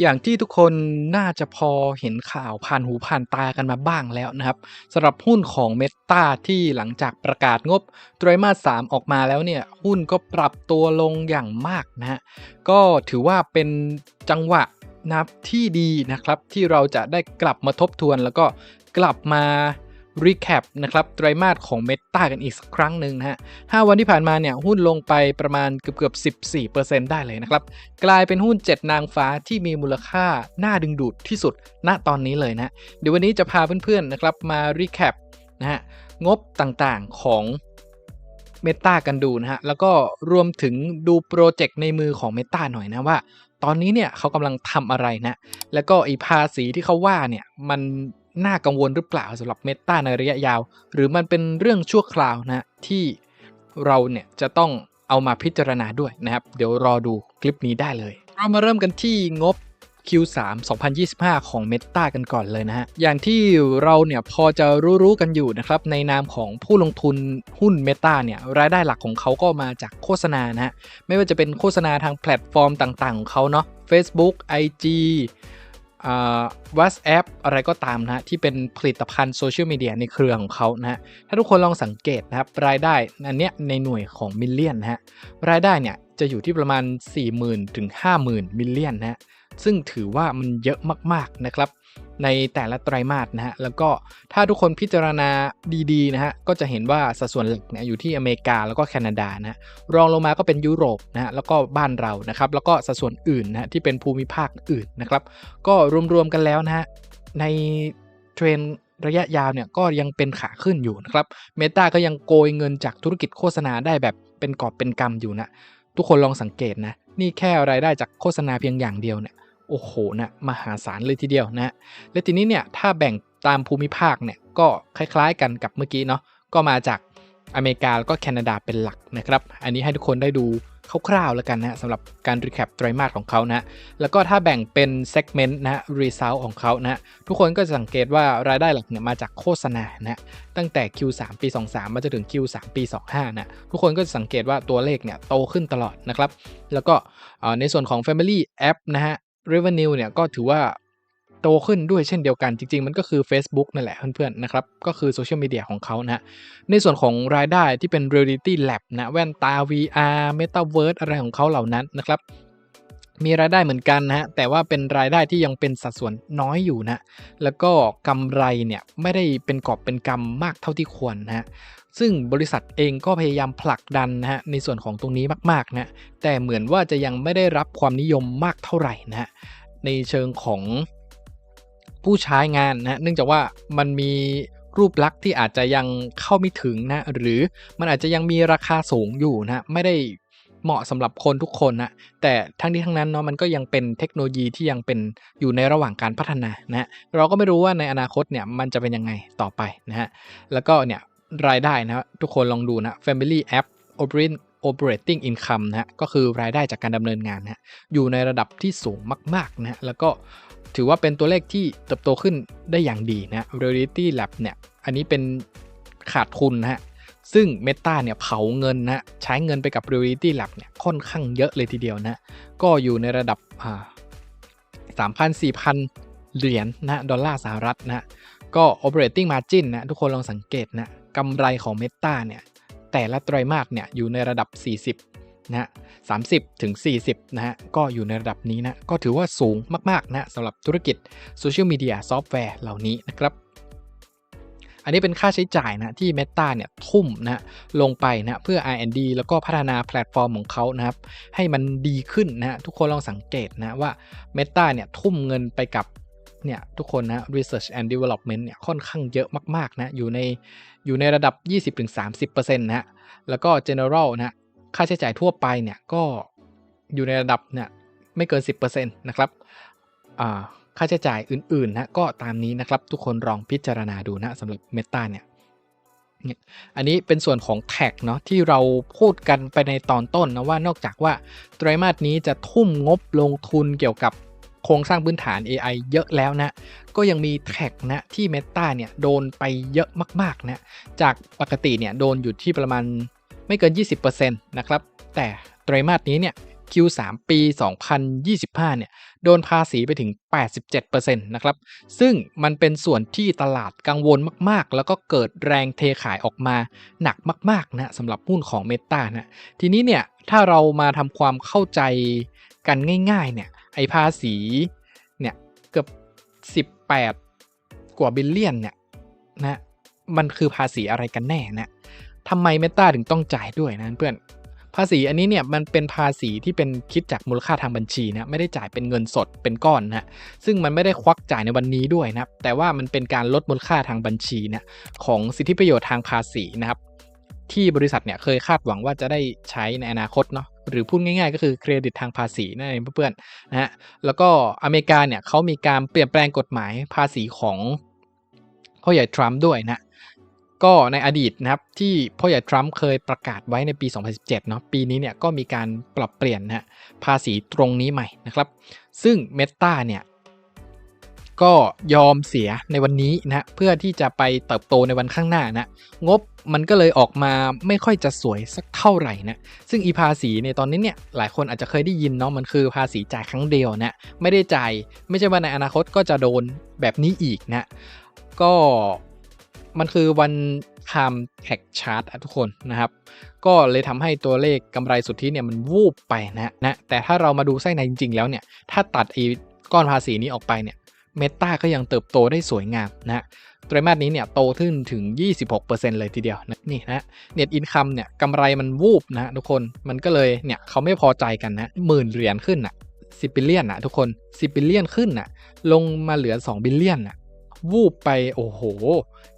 อย่างที่ทุกคนน่าจะพอเห็นข่าวผ่านหูผ่านตากันมาบ้างแล้วนะครับสำหรับหุ้นของ Meta ที่หลังจากประกาศงบไตรมาส 3 ออกมาแล้วเนี่ย หุ้นก็ปรับตัวลงอย่างมากนะฮะก็ถือว่าเป็นจังหวะนับที่ดีนะครับ ที่เราจะได้กลับมาทบทวนแล้วก็กลับมา recap นะครับไตรมาสของ Meta กันอีกสักครั้งหนึ่งนะฮะ 5 วันที่ผ่านมาเนี่ยหุ้นลงไปประมาณเกือบเกือบ 14%ได้เลยนะครับ กลายเป็นหุ้น 7 นางฟ้าที่มีมูลค่าน่าดึงดูดที่สุดณตอนนี้เลยนะ เดี๋ยววันนี้จะพาเพื่อนๆนะครับมา recap นะฮะงบต่างๆของ Meta กันดูนะฮะ แล้วก็รวมถึงดูโปรเจกต์ในมือของ Meta หน่อยนะว่า ตอนนี้เนี่ยเขากำลังทำอะไรนะ แล้วก็อีภาษีที่เขาว่าเนี่ยมัน น่ากังวลหรือเปล่าสำหรับเมตาในระยะยาว หรือมันเป็นเรื่องชั่วคราวนะที่เราเนี่ยจะต้องเอามาพิจารณาด้วยนะครับ เดี๋ยวรอดูคลิปนี้ได้เลย เรามาเริ่มกันที่งบ Q3 2025 ของ Meta กันก่อนเลยนะฮะ อย่างที่เราเนี่ยพอจะรู้ๆกันอยู่นะครับ ในนามของผู้ลงทุนหุ้น Meta เนี่ยรายได้หลักของเขาก็มาจากโฆษณานะฮะ ไม่ว่าจะเป็นโฆษณาทางแพลตฟอร์มต่างๆ ของเขาเนาะ Facebook IG วอทแอปอะไรก็ตามนะที่เป็นผลิตภัณฑ์โซเชียลมีเดียในเครือของเขานะถ้าทุกคนลองสังเกตนะครับ รายได้อันเนี้ยในหน่วยของมิลเลียนนะฮะรายได้เนี่ยจะอยู่ที่ประมาณ 40,000 ถึง 50,000 มิลเลียนนะฮะซึ่งถือว่ามันเยอะมาก ๆ นะครับ ในแต่ละไตรมาสนะฮะแล้วก็ถ้าทุกคนพิจารณาดีๆนะฮะก็จะเห็นว่าสัดส่วนหลักเนี่ยอยู่ที่อเมริกาแล้วก็แคนาดานะรองลงมาก็เป็นยุโรปนะฮะแล้วก็บ้านเรานะครับแล้วก็สัดส่วนอื่นนะฮะที่เป็นภูมิภาคอื่นนะครับก็รวมๆกันแล้วนะฮะในเทรนระยะยาวเนี่ยก็ยังเป็นขาขึ้นอยู่นะครับเมตาก็ยังโกยเงินจากธุรกิจโฆษณาได้แบบเป็นกอบเป็นกำอยู่นะทุกคนลองสังเกตนะนี่แค่รายได้จากโฆษณาเพียงอย่างเดียวเนี่ย โอ้โหนะมหาศาลเลยทีเดียวนะและทีนี้เนี่ยถ้าแบ่งตามภูมิภาคเนี่ยก็คล้ายๆกันกับเมื่อกี้เนาะก็มาจากอเมริกาแล้วก็แคนาดาเป็นหลักนะครับ อันนี้ให้ทุกคนได้ดูคร่าวๆแล้วกันนะสำหรับการรีแคปไตรมาสของเขานะแล้วก็ถ้าแบ่งเป็นเซกเมนต์นะรีเซลของเขานะทุกคนก็จะสังเกตว่ารายได้หลักเนี่ยมาจากโฆษณานะตั้งแต่ Q3 ปี 23 มาจนถึง Q3 ปี 25 นะทุกคนก็จะสังเกตว่าตัวเลขเนี่ยโตขึ้นตลอดนะครับ แล้วก็ในส่วนของ Family App นะฮะ revenue เนี่ยก็ถือว่าโตขึ้นด้วยเช่นเดียวกันจริง ๆ มันก็คือ Facebook นั่นแหละเพื่อนๆนะครับ ก็คือโซเชียลมีเดียของเขานะในส่วนของรายได้ที่เป็น Reality Lab นะแว่นตา VR Metaverse อะไรของเขาเหล่านั้นนะครับมีรายได้เหมือนกันนะฮะ แต่ว่าเป็นรายได้ที่ยังเป็นสัดส่วนน้อยอยู่นะ แล้วก็กำไรเนี่ยไม่ได้เป็นกอบเป็นกำมากเท่าที่ควรนะฮะ ซึ่งบริษัทเองก็พยายามผลักดันนะฮะในส่วนของตรงนี้มากๆนะแต่เหมือนว่าจะยังไม่ได้รับความนิยมมากเท่าไหร่นะฮะในเชิงของผู้ใช้งานนะเนื่องจากว่ามันมีรูปลักษณ์ที่อาจจะยังเข้าไม่ถึงนะหรือมันอาจจะยังมีราคาสูงอยู่นะไม่ได้เหมาะสำหรับคนทุกคนนะแต่ทั้งนี้ทั้งนั้นเนาะมันก็ยังเป็นเทคโนโลยีที่ยังเป็นอยู่ในระหว่างการพัฒนานะเราก็ไม่รู้ว่าในอนาคตเนี่ยมันจะเป็นยังไงต่อไปนะฮะแล้วก็เนี่ย รายได้นะทุกคนลองดูนะ Family App Operating operating income นะฮะก็คือรายได้จากการดำเนินงานนะอยู่ในระดับที่สูงมากๆนะแล้วก็ถือว่าเป็นตัวเลขที่เติบโตขึ้นได้อย่างดีนะ Reality Lab เนี่ยอันนี้เป็นขาดทุนนะฮะซึ่ง Meta เนี่ยเผาเงินนะใช้เงินไปกับ Reality Lab เนี่ยค่อนข้างเยอะเลยทีเดียวนะก็อยู่ในระดับสามพันสี่พันเหรียญนะดอลลาร์สหรัฐนะก็ operating margin นะทุกคนลองสังเกตนะ กำไรของ Meta เนี่ยแต่ละไตรมาสเนี่ยอยู่ในระดับ 40นะ30 ถึง 40นะฮะก็อยู่ในระดับนี้นะ ก็ถือว่าสูงมาก ๆ นะสำหรับธุรกิจโซเชียลมีเดียซอฟต์แวร์เหล่านี้นะครับ อันนี้เป็นค่าใช้จ่ายนะที่ Meta เนี่ยทุ่มนะลงไปนะเพื่อ R&D แล้วก็พัฒนาแพลตฟอร์มของเขานะครับ ให้มันดีขึ้นนะทุกคนลองสังเกตนะว่า Meta เนี่ยทุ่มเงินไปกับ เนี่ยทุกคนนะ research and development เนี่ยค่อนข้างเยอะมากๆนะอยู่ในอยู่ในระดับ 20-30%นะฮะแล้วก็ general นะค่าใช้จ่ายทั่วไปเนี่ยก็อยู่ในระดับเนี่ยไม่เกิน 10%นะครับค่าใช้จ่ายอื่นๆนะก็ตามนี้นะครับทุกคนลองพิจารณาดูนะสำหรับ Meta เนี่ยอันนี้เป็นส่วนของแท็กเนาะที่เราพูดกันไปในตอนต้นนะว่านอกจากว่าไตรมาสนี้จะทุ่มงบลงทุนเกี่ยวกับ โครงสร้างพื้นฐาน AI เยอะแล้วนะ ก็ยังมีแท็กนะที่ Meta เนี่ยโดนไปเยอะมากๆนะ จากปกติเนี่ยโดนอยู่ที่ประมาณไม่เกิน 20%นะครับ แต่ไตรมาสนี้เนี่ย Q3 ปี 2025 เนี่ย โดนภาษีไปถึง 87%นะครับ ซึ่งมันเป็นส่วนที่ตลาดกังวลมากๆ แล้วก็เกิดแรงเทขายออกมาหนักมากๆนะสำหรับหุ้นของ Meta นะ ทีนี้เนี่ย ถ้าเรามาทำความเข้าใจกันง่าย ๆ เนี่ย อภาษีเนี่ยเกือบ 18 กว่าบิลเลียนเนี่ยนะมันคือภาษีอะไรกันแน่นะทำไม Meta ถึงต้องจ่ายด้วยนะเพื่อนภาษีอันนี้เนี่ยมันเป็นภาษีที่เป็นคิดจากมูลค่าทางบัญชีนะไม่ได้จ่ายเป็นเงินสดเป็นก้อนนะซึ่งมันไม่ได้ควักจ่ายในวันนี้ด้วยนะแต่ว่ามันเป็นการลดมูลค่าทางบัญชีนะของสิทธิประโยชน์ทางภาษีนะครับที่บริษัทเนี่ยเคยคาดหวังว่าจะได้ใช้ในอนาคตเนาะ หรือพูดง่ายๆ ก็คือเครดิตทางภาษีนั่นเองเพื่อนๆนะฮะแล้วก็อเมริกาเนี่ยเขามีการเปลี่ยนแปลงกฎหมายภาษีของพ่อใหญ่ทรัมป์ด้วยนะก็ในอดีตนะครับที่พ่อใหญ่ทรัมป์เคยประกาศไว้ในปี 2017 เนาะปีนี้เนี่ยก็มีการปรับเปลี่ยนนะภาษีตรงนี้ใหม่นะครับ ซึ่งเมตาเนี่ย ก็ยอมเสียในวันนี้นะเพื่อที่จะไปเติบโตในวันข้างหน้านะงบมันก็เลยออกมาไม่ค่อยจะสวยสักเท่าไหร่นะซึ่งอีภาษีในตอนนี้เนี่ยหลายคนอาจจะเคยได้ยินเนาะมันคือภาษีจ่ายครั้งเดียวนะไม่ได้จ่ายไม่ใช่ว่าในอนาคตก็จะโดนแบบนี้อีกนะก็มันคือวันคามแท็กชาร์ตทุกคนนะครับ ก็เลยทำให้ตัวเลขกำไรสุทธิเนี่ยมันวูบไปนะนะแต่ถ้าเรามาดูไส้ในจริง ๆ แล้วเนี่ยถ้าตัดไอ้ก้อนภาษีนี้ออกไปเนี่ย เมตาก็ยังเติบโตได้สวยงามนะไตรมาสนี้เนี่ยโตขึ้นถึง 26%เลยทีเดียวนะนี่นะเน็ตอินคัมเนี่ยกำไรมันวูบนะทุกคนมันก็เลยเนี่ยเขาไม่พอใจกันนะหมื่นเหรียญขึ้นอะสิบิลเลียนอะทุกคนสิบิลเลียนขึ้นอะลงมาเหลือ 2 บิลเลียนอะวูบไปโอ้โห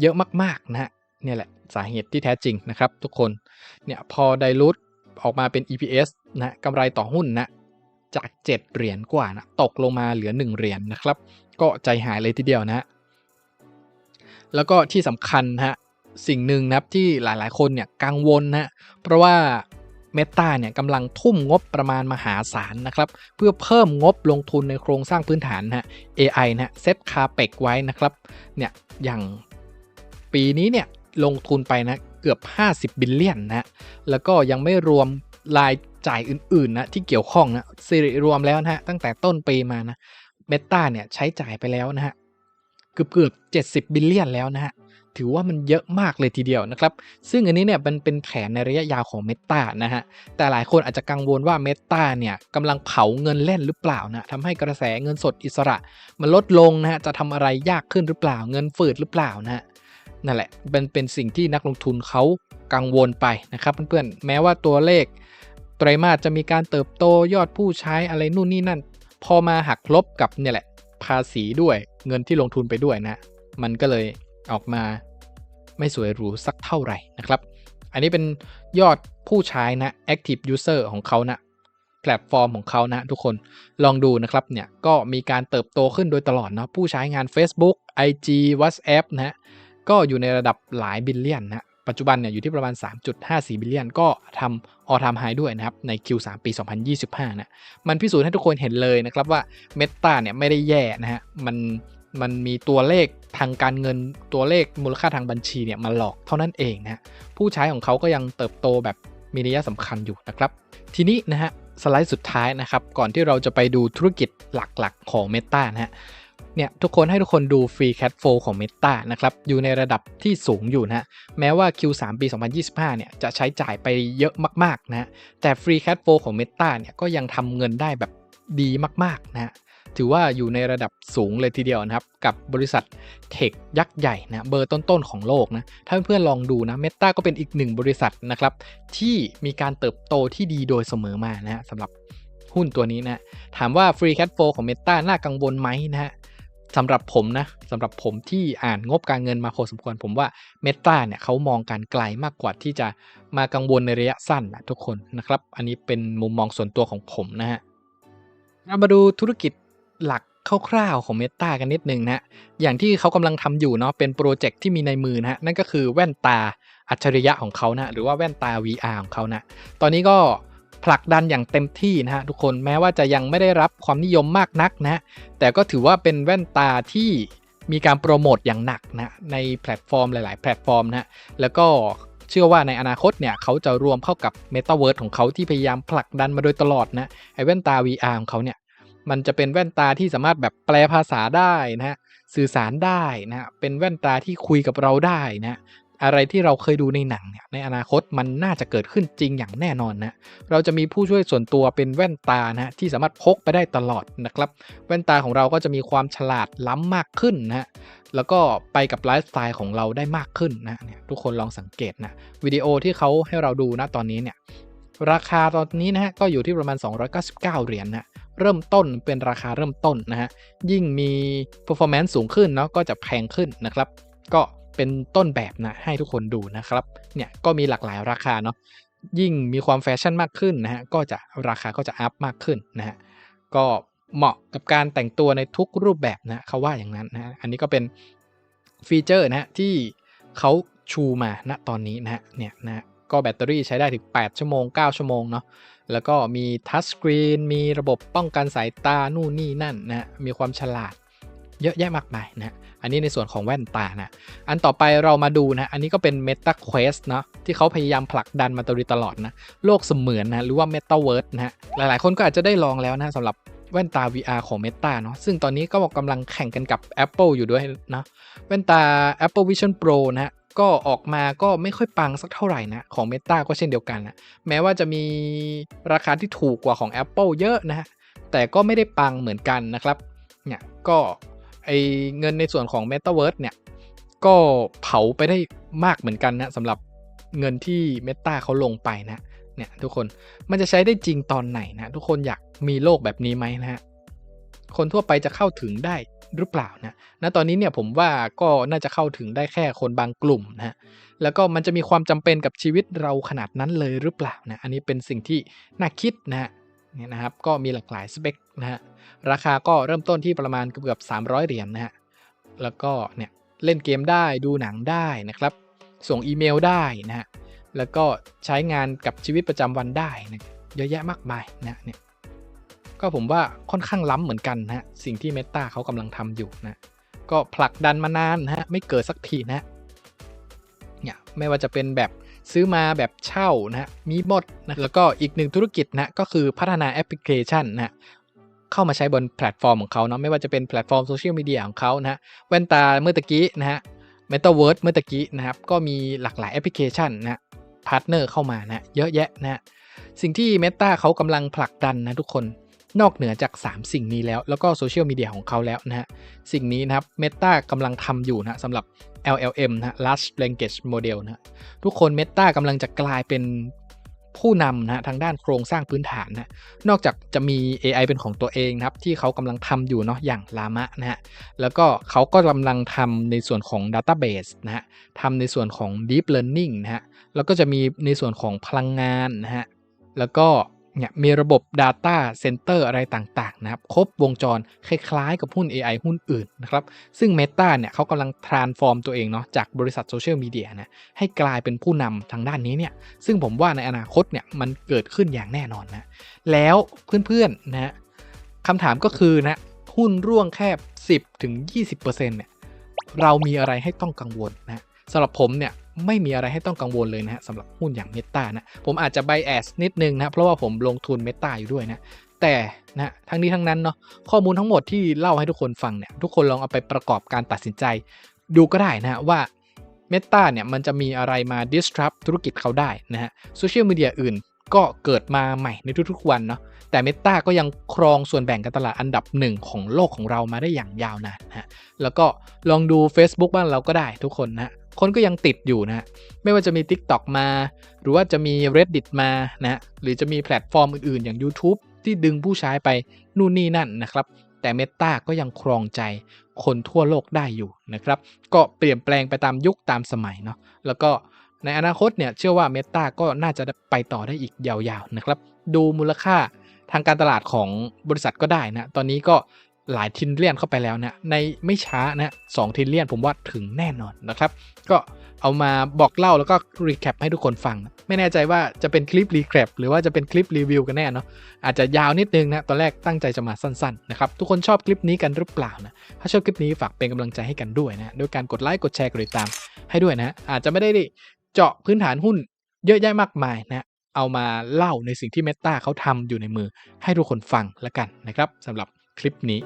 เยอะมากๆนะฮะเนี่ยแหละสาเหตุที่แท้จริงนะครับทุกคนเนี่ยพอไดรูทออกมาเป็น EPS นะกำไรต่อหุ้นนะจาก 7 เหรียญกว่านะตกลงมาเหลือ 1 เหรียญนนะครับ ก็ใจหายเลยทีเดียวนะฮะแล้วก็ที่สำคัญฮะสิ่งหนึ่งนะครับที่หลายๆ คนเนี่ยกังวลนะเพราะว่า Meta เนี่ยกำลังทุ่มงบประมาณมหาศาลนะครับ เพื่อเพิ่มงบลงทุนในโครงสร้างพื้นฐานนะ AI นะเซตคาเปกไว้นะครับเนี่ยอย่างปีนี้เนี่ยลงทุนไปนะเกือบ 50 บิลเลียนนะแล้วก็ยังไม่รวมรายจ่ายอื่นๆนะที่เกี่ยวข้องนะสิริรวมแล้วนะฮะตั้งแต่ต้นปีมานะ เมตาเนี่ยใช้จ่ายไปแล้วนะฮะเกือบเกือบ 70 บิลเลียนแล้วนะฮะถือว่ามันเยอะมากเลยทีเดียวนะครับ ซึ่งอันนี้เนี่ยมันเป็นแผนในระยะยาวของเมตานะฮะ แต่หลายคนอาจจะกังวลว่าเมตาเนี่ยกำลังเผาเงินเล่นหรือเปล่านะทำให้กระแสเงินสดอิสระ มันลดลงนะฮะ จะทำอะไรยากขึ้นหรือเปล่า เงินฝืดหรือเปล่านะฮะ นั่นแหละเป็นเป็นสิ่งที่นักลงทุนเขากังวลไปนะครับเพื่อนๆ แม้ว่าตัวเลขไตรมาสจะมีการเติบโตยอดผู้ใช้อะไรนู่นนี่นั่น พอมาหักลบกับเนี่ยแหละ ภาษีด้วยเงินที่ลงทุนไปด้วยนะ มันก็เลยออกมาไม่สวยหรูสักเท่าไหร่นะครับ อันนี้เป็นยอดผู้ใช้นะ active user ของเขานะแพลตฟอร์มของเขานะ ทุกคนลองดูนะครับเนี่ยก็มีการเติบโตขึ้นโดยตลอดเนาะผู้ใช้งาน Facebook IG WhatsApp นะก็อยู่ในระดับหลายบิลเลียนนะ ปัจจุบันเนี่ยอยู่ที่ประมาณ 3.54 บิลเลียน ก็ทำออทามไฮด้วยนะครับ ใน Q3 ปี 2025 นะ มันพิสูจน์ให้ทุกคนเห็นเลยนะครับว่า Meta เนี่ยไม่ได้แย่นะฮะ มันมันมีตัวเลขทางการเงินตัวเลขมูลค่าทางบัญชีเนี่ยมาหลอกเท่านั้นเองนะฮะผู้ใช้ของเขาก็ยังเติบโตแบบมีนัยสำคัญอยู่นะครับ ทีนี้นะฮะสไลด์สุดท้ายนะครับ ก่อนที่เราจะไปดูธุรกิจหลักๆ ของ Meta นะฮะ เนี่ยทุกคนให้ทุกคนดู Free Cash Flow ของ Meta นะครับอยู่ในระดับที่สูงอยู่นะแม้ว่า Q3 ปี 2025 เนี่ยจะใช้จ่ายไปเยอะมากๆนะแต่ Free Cash Flow ของ Meta เนี่ยก็ยังทำเงินได้แบบดีมากๆนะถือว่าอยู่ในระดับสูงเลยทีเดียวนะครับ กับบริษัทเทคยักษ์ใหญ่นะเบอร์ต้นๆของโลกนะ ถ้าเพื่อนๆลองดูนะเมตาก็เป็นอีกหนึ่งบริษัทนะครับ ที่มีการเติบโตที่ดีโดยเสมอมานะสำหรับหุ้นตัวนี้นะ ถามว่า Free Cash Flow ของ Meta น่ากังวลไหมนะฮะ สำหรับผมนะสำหรับผมที่อ่านงบการเงินมาพอสมควร ผมว่าเมตาเนี่ยเขามองการไกลมากกว่าที่จะมากังวลในระยะสั้นนะทุกคนนะครับ อันนี้เป็นมุมมองส่วนตัวของผมนะฮะเรามาดูธุรกิจหลักคร่าวๆของ Meta กันนิดนึงนะอย่างที่เขากำลังทำอยู่เนาะเป็นโปรเจกต์ที่มีในมือนะฮะนั่นก็คือแว่นตาอัจฉริยะของเขานะหรือว่าแว่นตา VR ของเขานะตอนนี้ก็ ผลักดันอย่างเต็มที่นะฮะทุกคนแม้ว่าจะยังไม่ได้รับความนิยมมากนักนะแต่ก็ถือว่าเป็นแว่นตาที่มีการโปรโมทอย่างหนักนะในแพลตฟอร์มหลาย ๆ แพลตฟอร์มนะแล้วก็เชื่อว่าในอนาคตเนี่ยเขาจะรวมเข้ากับ Metaverse ของเขาที่พยายามผลักดันมาโดยตลอดนะไอแว่นตา VR ของเขาเนี่ยมันจะเป็นแว่นตาที่สามารถแบบแปลภาษาได้นะฮะสื่อสารได้นะฮะเป็นแว่นตาที่คุยกับเราได้นะ อะไรที่เราเคยดูในหนังเนี่ยในอนาคตมันน่าจะเกิดขึ้นจริงอย่างแน่นอนนะ เราจะมีผู้ช่วยส่วนตัวเป็นแว่นตานะที่สามารถพกไปได้ตลอดนะครับ แว่นตาของเราก็จะมีความฉลาดล้ำมากขึ้นนะแล้วก็ไปกับไลฟ์สไตล์ของเราได้มากขึ้นนะเนี่ยทุกคนลองสังเกตนะวิดีโอที่เขาให้เราดูนะตอนนี้เนี่ยราคาตอนนี้นะฮะก็อยู่ที่ประมาณ 299 เหรียญนะเริ่มต้นเป็นราคาเริ่มต้นนะฮะยิ่งมี performance สูงขึ้นเนาะก็จะแพงขึ้นนะครับ ก็ เป็นต้นแบบนะให้ทุกคนดูนะครับเนี่ยก็มีหลากหลายราคาเนาะยิ่งมีความแฟชั่นมากขึ้นนะฮะก็จะราคาก็จะอัพมากขึ้นนะฮะก็เหมาะกับการแต่งตัวในทุกรูปแบบนะเขาว่าอย่างนั้นนะฮะอันนี้ก็เป็นฟีเจอร์นะฮะที่เขาชูมาณตอนนี้นะฮะเนี่ยนะก็แบตเตอรี่ใช้ได้ถึง 8 ชั่วโมง 9 ชั่วโมงเนาะแล้วก็มีทัชสกรีนมีระบบป้องกันสายตานู่นนี่นั่นนะมีความฉลาด เยอะแยะมากมายนะอันนี้ในส่วนของแว่นตานะอันต่อไปเรามาดูนะ อันนี้ก็เป็น Meta Quest เนาะที่เขาพยายามผลักดันมาโดยตลอดนะ โลกเสมือนนะ หรือว่า Metaverse นะฮะหลายๆ คนก็อาจจะได้ลองแล้วนะสำหรับแว่นตา VR ของ Meta เนาะซึ่งตอนนี้ก็กำลังแข่งกันกับ Apple อยู่ด้วยนะแว่นตา Apple Vision Pro นะฮะก็ออกมาก็ไม่ค่อยปังสักเท่าไหร่นะ ของ Meta ก็เช่นเดียวกันนะแม้ว่าจะมีราคาที่ถูกกว่าของ Apple เยอะนะฮะแต่ก็ไม่ได้ปังเหมือนกันนะครับเนี่ยก็ ไอเงินในส่วนของ Metaverse เนี่ย ก็เผาไปได้มากเหมือนกันนะสำหรับเงินที่ Meta เขาลงไปนะเนี่ยทุกคนมันจะใช้ได้จริงตอนไหนนะทุกคนอยากมีโลกแบบนี้ไหมนะฮะคนทั่วไปจะเข้าถึงได้หรือเปล่านะณตอนนี้เนี่ยผมว่าก็น่าจะเข้าถึงได้แค่คนบางกลุ่มนะฮะแล้วก็มันจะมีความจำเป็นกับชีวิตเราขนาดนั้นเลยหรือเปล่านะอันนี้เป็นสิ่งที่น่าคิดนะฮะเนี่ยนะครับก็มีหลากหลายสเปคนะฮะ ราคาก็เริ่มต้นที่ประมาณเกือบ300 เหรียญนนะฮะ แล้วก็เนี่ยเล่นเกมได้ดูหนังได้นะครับ ส่งอีเมลได้นะฮะ แล้วก็ใช้งานกับชีวิตประจำวันได้นะเยอะแยะมากมายนะเนี่ย ก็ผมว่าค่อนข้างล้ำเหมือนกันนะสิ่งที่ Meta เขากำลังทำอยู่นะ ก็ผลักดันมานานนะฮะไม่เกิดสักทีนะเนี่ยไม่ว่าจะเป็นแบบซื้อมาแบบเช่านะฮะมีหมดนะแล้วก็อีกหนึ่งธุรกิจนะก็คือพัฒนาแอปพลิเคชันนะ เข้ามาใช้บนแพลตฟอร์มของเขาเนาะไม่ว่าจะเป็นแพลตฟอร์มโซเชียลมีเดียของเขานะฮะแว่นตาเมื่อตะกี้นะฮะ Metaverse เมื่อตะกี้นะครับก็มีหลากหลายแอปพลิเคชันนะพาร์ทเนอร์เข้ามานะเยอะแยะนะสิ่งที่ Meta เขากำลังผลักดันนะทุกคนนอกเหนือจาก 3 สิ่งนี้แล้ว แล้วก็โซเชียลมีเดียของเขาแล้วนะฮะ สิ่งนี้นะครับ Meta กำลังทำอยู่นะสำหรับ LLM นะ Large Language Model นะทุกคน Meta กำลังจะกลายเป็น ผู้นำนะทางด้านโครงสร้างพื้นฐานนะนอกจากจะมี AI เป็นของตัวเองนะครับที่เขากำลังทำอยู่เนาะอย่างลามะนะฮะแล้วก็เขาก็กำลังทำในส่วนของ Database นะฮะทำในส่วนของ Deep Learning นะฮะแล้วก็จะมีในส่วนของพลังงานนะฮะแล้วก็ เนี่ยมีระบบ Data Center อะไรต่างๆนะครับครบวงจรคล้ายๆ กับหุ้น AI หุ้นอื่นนะครับซึ่ง Meta เนี่ยเขากำลัง transform ตัวเองเนาะจากบริษัทโซเชียลมีเดียนะให้กลายเป็นผู้นำทางด้านนี้เนี่ยซึ่งผมว่าในอนาคตเนี่ยมันเกิดขึ้นอย่างแน่นอนนะแล้วเพื่อนๆนะคำถามก็คือนะหุ้นร่วงแค่ 10ถึง20%เนี่ยเรามีอะไรให้ต้องกังวลนะสำหรับผมเนี่ย ไม่มีอะไรให้ต้องกังวลเลยนะฮะสำหรับหุ้นอย่างเมตานะผมอาจจะไบแอสนิดนึงนะเพราะว่าผมลงทุนเมตาอยู่ด้วยนะแต่นะทั้งนี้ทั้งนั้นเนาะข้อมูลทั้งหมดที่เล่าให้ทุกคนฟังเนี่ยทุกคนลองเอาไปประกอบการตัดสินใจ ดูก็ได้นะว่าเมตาเนี่ยมันจะมีอะไรมา disrupt ธุรกิจเขาได้นะฮะโซเชียลมีเดียอื่นก็เกิดมาใหม่ในทุกๆวันเนาะแต่เมตาก็ยังครองส่วนแบ่งการตลาดอันดับหนึ่งของโลกของเรามาได้อย่างยาวนานนะฮะแล้วก็ลองดู Facebook บ้านเราก็ได้ทุกคนนะ คนก็ยังติดอยู่นะไม่ว่าจะมี TikTok มา หรือว่าจะมี Reddit มานะหรือจะมีแพลตฟอร์มอื่นๆ อย่าง YouTube ที่ดึงผู้ใช้ไปนู่นนี่นั่นนะครับ แต่ Meta ก็ยังครองใจคนทั่วโลกได้อยู่นะครับ ก็เปลี่ยนแปลงไปตามยุคตามสมัยเนาะแล้วก็ในอนาคตเนี่ยเชื่อว่า Meta ก็น่าจะไปต่อได้อีกยาวๆนะครับ ดูมูลค่าทางการตลาดของบริษัทก็ได้นะ ตอนนี้ก็ หลายทินเลียนเข้าไปแล้วนะในไม่ช้านะสองทินเลียนผมว่าถึงแน่นอนนะครับ ก็เอามาบอกเล่าแล้วก็รีแคปให้ทุกคนฟัง ไม่แน่ใจว่าจะเป็นคลิปรีแคปหรือว่าจะเป็นคลิปรีวิวกันแน่เนาะอาจจะยาวนิดนึงนะตอนแรกตั้งใจจะมาสั้นๆนะครับทุกคนชอบคลิปนี้กันหรือเปล่านะถ้าชอบคลิปนี้ฝากเป็นกำลังใจให้กันด้วยนะด้วยการกดไลค์กดแชร์กดติดตามให้ด้วยนะอาจจะไม่ได้เจาะพื้นฐานหุ้นเยอะแยะมากมายนะเอามาเล่าในสิ่งที่ Meta เขาทำอยู่ในมือให้ทุกคนฟังแล้วกันนะครับสำหรับ คลิปนี้